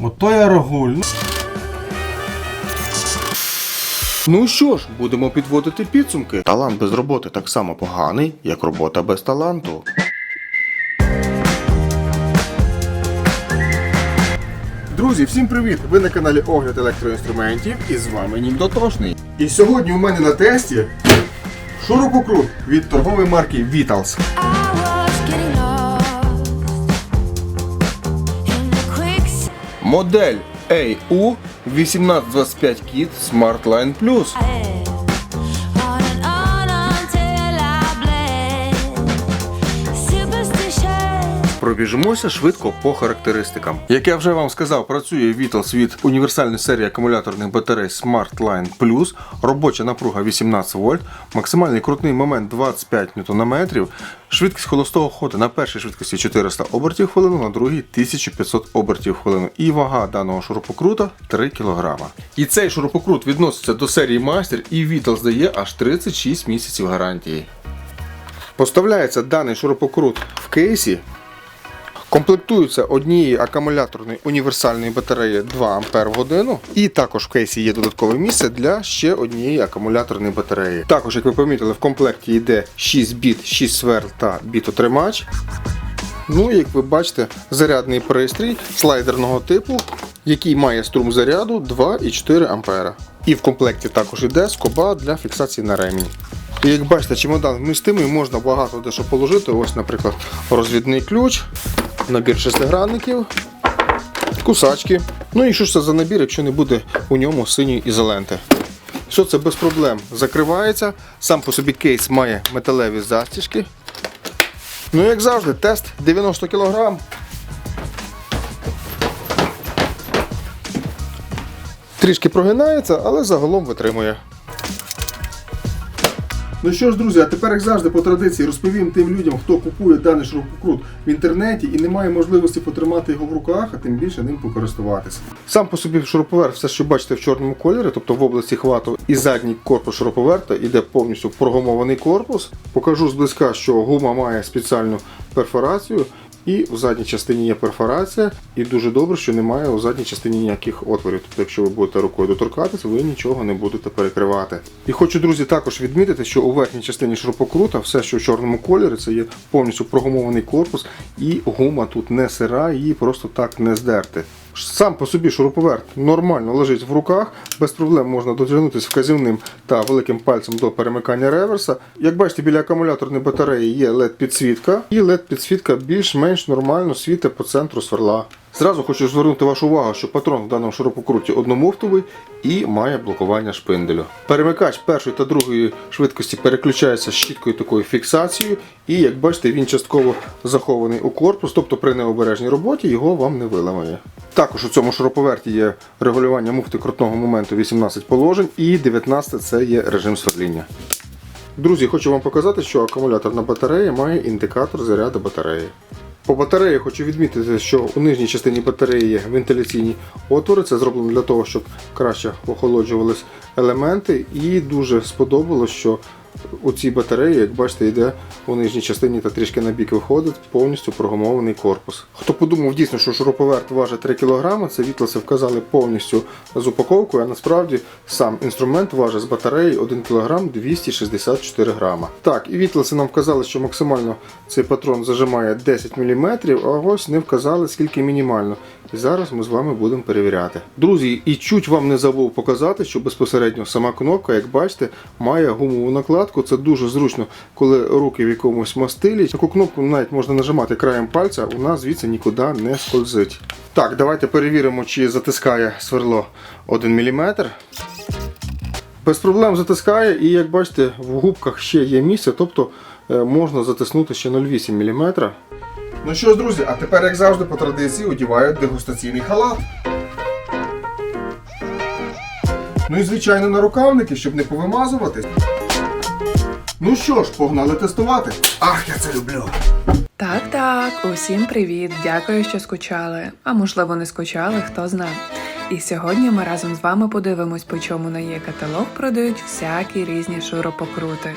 Ото я рогуль. Ну що ж, будемо підводити підсумки. Талант без роботи так само поганий, як робота без таланту. Друзі, всім привіт! Ви на каналі Огляд електроінструментів і з вами Нім Дотошний. І сьогодні у мене на тесті шурупокрут від торгової марки Vitals. Модель AU 1825 Kit Smart Line Plus. Пробіжимося швидко по характеристикам. Як я вже вам сказав, працює Vitals від універсальної серії акумуляторних батарей Smart Line Plus, робоча напруга 18 вольт, максимальний крутний момент 25 Нм, швидкість холостого ходу на першій швидкості 400 обертів хвилину, на другій 1500 обертів хвилину. І вага даного шурупокрута 3 кг. І цей шурупокрут відноситься до серії Master і Vitals дає аж 36 місяців гарантії. Поставляється даний шурупокрут в кейсі Комплектуються однією акумуляторною універсальної батареї 2 Ампер в годину. І також в кейсі є додаткове місце для ще однієї акумуляторної батареї. Також, як ви помітили, в комплекті йде 6 біт, 6 сверл та бітотримач. Ну, і як ви бачите, зарядний пристрій слайдерного типу, який має струм заряду 2,4 Ампера. І в комплекті також йде скоба для фіксації на ремінь. І як бачите, чемодан вмістимий, можна багато де що положити. Ось, наприклад, розвідний ключ, набір шестигранників, кусачки. Ну і що ж це за набір, якщо не буде у ньому синьої ізоленти. Все це без проблем закривається. Сам по собі кейс має металеві застіжки. Ну, як завжди, тест 90 кг. Трішки прогинається, але загалом витримує. Ну що ж, друзі, а тепер, як завжди, по традиції розповім тим людям, хто купує даний шурупокрут в інтернеті і не має можливості потримати його в руках, а тим більше ним покористуватися. Сам по собі шуруповерт, все, що бачите в чорному кольорі, тобто в області хвату і задній корпус шуруповерта іде повністю прогумований корпус. Покажу зблизька, що гума має спеціальну перфорацію. І в задній частині є перфорація, і дуже добре, що немає у задній частині ніяких отворів. Тобто, якщо ви будете рукою доторкатися, ви нічого не будете перекривати. І хочу, друзі, також відмітити, що у верхній частині шурпокрута все, що в чорному кольорі, це є повністю прогумований корпус, і гума тут не сира, її просто так не здерти. Сам по собі шуруповерт нормально лежить в руках, без проблем можна дотягнутися вказівним та великим пальцем до перемикання реверса. Як бачите, біля акумуляторної батареї є LED-підсвітка, і LED-підсвітка більш-менш нормально світить по центру сверла. Зразу хочу звернути вашу увагу, що патрон в даному шурупокруті одномуфтовий і має блокування шпинделю. Перемикач першої та другої швидкості переключається з щіткою такою фіксацією, і як бачите, він частково захований у корпус, тобто при необережній роботі його вам не виламає. Також у цьому шуруповерті є регулювання муфти крутного моменту 18 положень і 19 це є режим сверління. Друзі, хочу вам показати, що акумуляторна батарея має індикатор заряду батареї. По батареї хочу відмітити, що у нижній частині батареї є вентиляційні отвори. Це зроблено для того, щоб краще охолоджувались елементи. І дуже сподобалось, що у цій батареї, як бачите, йде у нижній частині та трішки на бік виходить повністю прогумований корпус. Хто подумав дійсно, що шуруповерт важить 3 кг, це відласи вказали повністю з упаковкою, а насправді сам інструмент важить з батареї 1 кг 264 грама. Так, і відласи нам вказали, що максимально цей патрон зажимає 10 мм, а ось не вказали, скільки мінімально. І зараз ми з вами будемо перевіряти. Друзі, і чуть вам не забув показати, що безпосередньо сама кнопка, як бачите, має гумову накладку. Це дуже зручно, коли руки в якомусь мастилі. Таку кнопку навіть можна нажимати краєм пальця, вона звідси нікуди не скользить. Так, давайте перевіримо, чи затискає сверло 1 мм. Без проблем затискає, і як бачите, в губках ще є місце, тобто е, можна затиснути ще 0,8 мм. Ну що ж, друзі, а тепер, як завжди, по традиції одівають дегустаційний халат. Ну і звичайно на рукавники, щоб не повимазуватись. Ну що ж, погнали тестувати. Ах, я це люблю. Так, так, усім привіт! Дякую, що скучали. А можливо, не скучали, хто зна. І сьогодні ми разом з вами подивимось, по чому на є каталог продають всякі різні шуропокрути.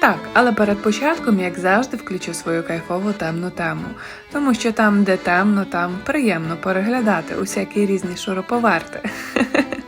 Так, але перед початком, як завжди, включу свою кайфову темну тему, тому що там, де темно, там приємно переглядати усякі різні шуруповерти.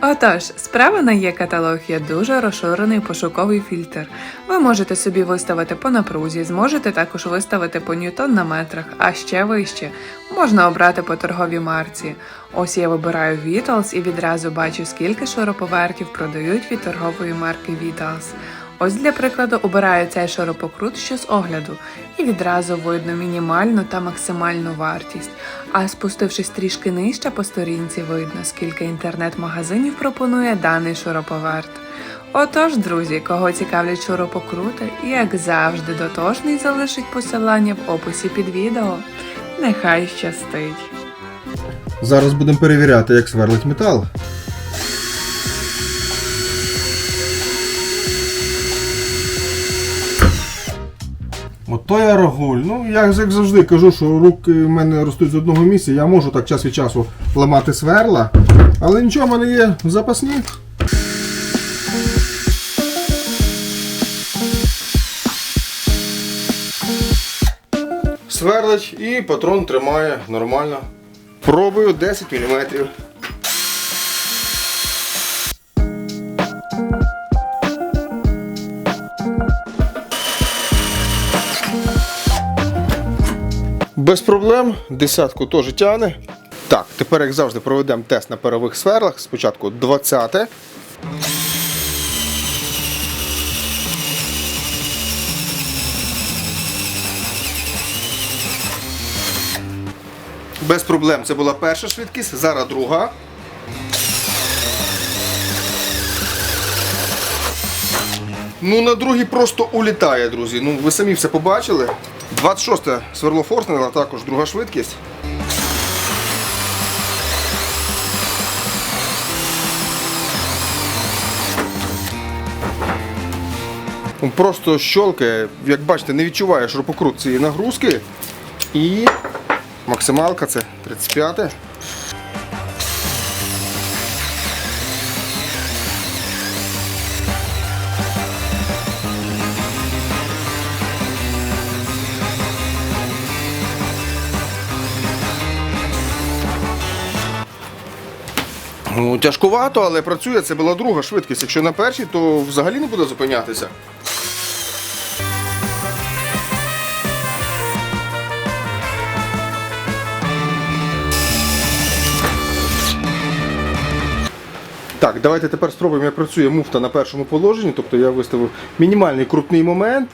Отож, справа на є каталог є дуже розширений пошуковий фільтр. Ви можете собі виставити по напрузі, зможете також виставити по ньютон на метрах, а ще вище можна обрати по торговій марці. Ось я вибираю Vitals і відразу бачу, скільки шуруповертів продають від торгової марки Vitals. Ось для прикладу обираю цей шуропокрут що з огляду, і відразу видно мінімальну та максимальну вартість. А спустившись трішки нижче по сторінці, видно, скільки інтернет-магазинів пропонує даний шуруповерт. Отож, друзі, кого цікавлять шуропокрути, як завжди, дотошний залишить посилання в описі під відео. Нехай щастить! Зараз будемо перевіряти, як сверлить метал. Ото я рогуль. Ну, я як завжди кажу, що руки в мене ростуть з одного місця, я можу так час від часу ламати сверла, але нічого, в мене є запасні. Сверлить і патрон тримає нормально. Пробую 10 мм. Без проблем, десятку теж тягне. Так, тепер, як завжди, проведемо тест на перових сверлах. Спочатку 20. Без проблем. Це була перша швидкість, зараз друга. Ну, на другій просто улітає, друзі. Ну, ви самі все побачили. 26 сверло Форснера, також друга швидкість. Просто щолкає, як бачите, не відчуваєш рупокрут цієї нагрузки. І максималка це 35. Ну, тяжкувато, але працює. Це була друга швидкість. Якщо на першій, то взагалі не буде зупинятися. Так, давайте тепер спробуємо, як працює муфта на першому положенні. Тобто я виставив мінімальний крутний момент.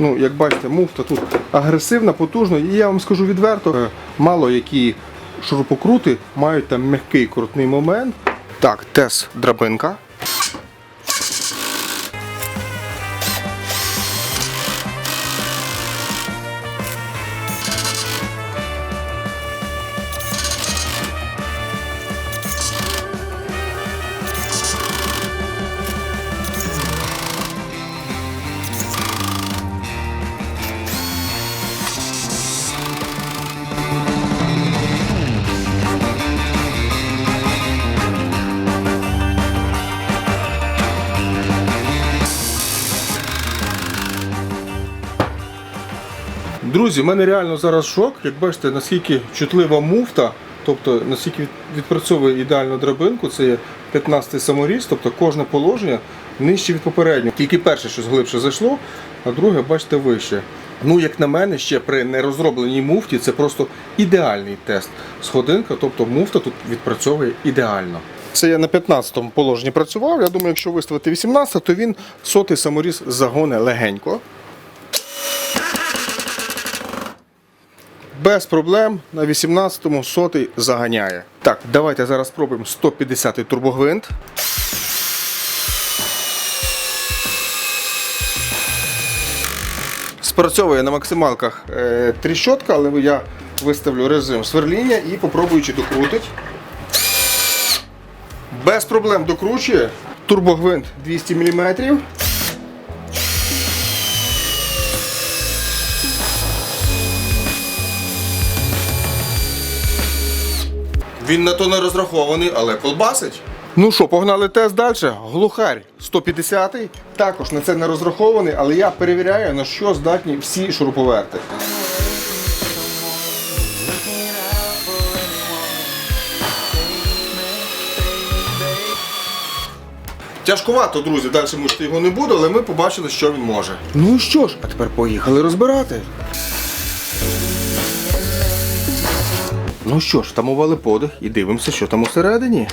Ну, як бачите, муфта тут агресивна, потужна. І я вам скажу відверто, е, мало які шурупокрути мають там м'який крутний момент. Так, тес драбинка. Друзі, в мене реально зараз шок. Як бачите, наскільки чутлива муфта, тобто наскільки відпрацьовує ідеальну драбинку, це є 15-й саморіз, тобто кожне положення нижче від попереднього. Тільки перше щось глибше зайшло, а друге, бачите, вище. Ну, як на мене, ще при нерозробленій муфті це просто ідеальний тест. Сходинка, тобто муфта тут відпрацьовує ідеально. Це я на 15-му положенні працював. Я думаю, якщо виставити 18, то він сотий саморіз загоне легенько. Без проблем на 18-му сотий заганяє. Так, давайте зараз спробуємо 150-й турбогвинт. Спрацьовує на максималках е, тріщотка, але я виставлю режим сверління і попробую чи докрутить. Без проблем докручує. Турбогвинт 200 мм. Він на то не розрахований, але колбасить. Ну що, погнали тест далі. Глухарь 150-й. також на це не розрахований, але я перевіряю, на що здатні всі шуруповерти. Тяжкувато, друзі, далі мучити його не буду, але ми побачили, що він може. Ну що ж, а тепер поїхали розбирати. Ну що ж, тамували подих і дивимося, що там усередині.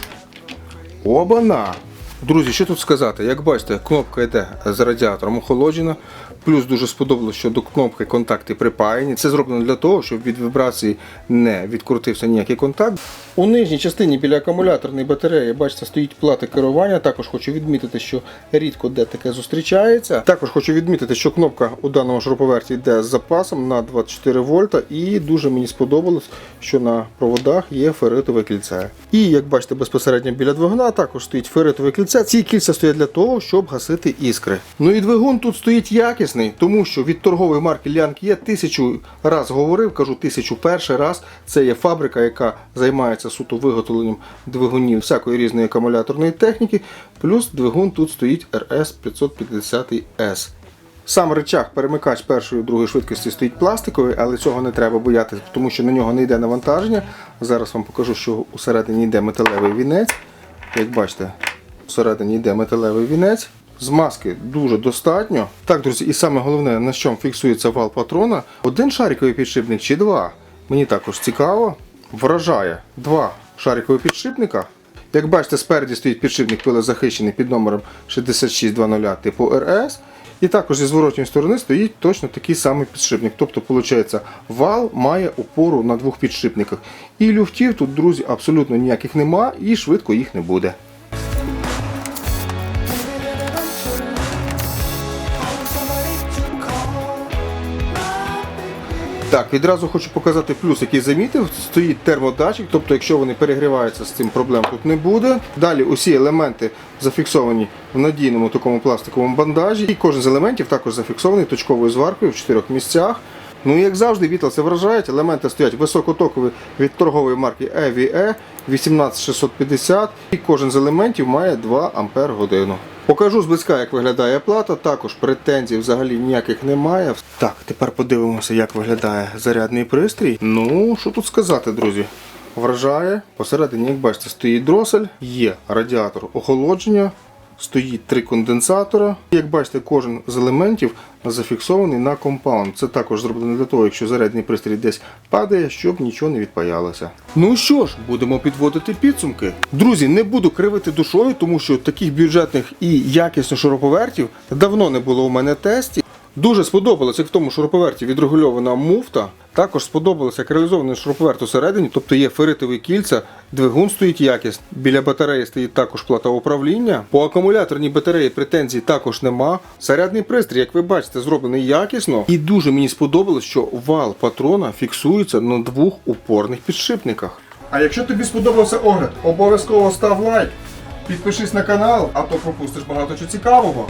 Обана! Друзі, що тут сказати? Як бачите, кнопка йде з радіатором охолоджена. Плюс дуже сподобалось, що до кнопки контакти припаяні. Це зроблено для того, щоб від вібрації не відкрутився ніякий контакт. У нижній частині біля акумуляторної батареї, бачите, стоїть плата керування. Також хочу відмітити, що рідко де таке зустрічається. Також хочу відмітити, що кнопка у даному шуруповерті йде з запасом на 24 вольта, і дуже мені сподобалось, що на проводах є ферритове кільце. І як бачите, безпосередньо біля двигуна також стоїть ферритове кільце. Ці кільця стоять для того, щоб гасити іскри. Ну і двигун тут стоїть якісний, тому що від торгової марки Лянк є тисячу раз говорив, кажу тисячу перший раз. Це є фабрика, яка займається суто виготовленням двигунів всякої різної акумуляторної техніки. Плюс двигун тут стоїть RS 550S. Сам речах, перемикач першої і другої швидкості стоїть пластиковий, але цього не треба боятися, тому що на нього не йде навантаження. Зараз вам покажу, що усередині йде металевий вінець. Як бачите, всередині йде металевий вінець. Змазки дуже достатньо. Так, друзі, і саме головне, на чому фіксується вал патрона, один шариковий підшипник чи два. Мені також цікаво. Вражає два шарикові підшипника. Як бачите, спереді стоїть підшипник пилозахищений під номером 6620 типу РС. І також зі зворотньої сторони стоїть точно такий самий підшипник. Тобто, виходить, вал має опору на двох підшипниках. І люфтів тут, друзі, абсолютно ніяких нема і швидко їх не буде. Так, відразу хочу показати плюс, який замітив. Стоїть термодатчик, тобто, якщо вони перегріваються, з цим проблем тут не буде. Далі усі елементи зафіксовані в надійному такому пластиковому бандажі. І кожен з елементів також зафіксований точковою зваркою в чотирьох місцях. Ну і як завжди, Вітал це вражають. Елементи стоять високотокові від торгової марки EVE 18650 і кожен з елементів має 2 Ампер годину. Покажу зблизька, як виглядає плата. Також претензій взагалі ніяких немає. Так, тепер подивимося, як виглядає зарядний пристрій. Ну, що тут сказати, друзі? Вражає. Посередині, як бачите, стоїть дросель, є радіатор охолодження, стоїть три конденсатора. Як бачите, кожен з елементів зафіксований на компаунд. Це також зроблено для того, якщо зарядний пристрій десь падає, щоб нічого не відпаялося. Ну що ж, будемо підводити підсумки. Друзі, не буду кривити душою, тому що таких бюджетних і якісних шуруповертів давно не було у мене тесті. Дуже сподобалось, як в тому шуруповерті відрегульована муфта. Також сподобалося, як реалізований шуруповерт усередині, тобто є ферритові кільця, двигун стоїть якість, біля батареї стоїть також плата управління. По акумуляторній батареї претензій також нема. Зарядний пристрій, як ви бачите, зроблений якісно. І дуже мені сподобалось, що вал патрона фіксується на двох упорних підшипниках. А якщо тобі сподобався огляд, обов'язково став лайк, підпишись на канал, а то пропустиш багато чого цікавого.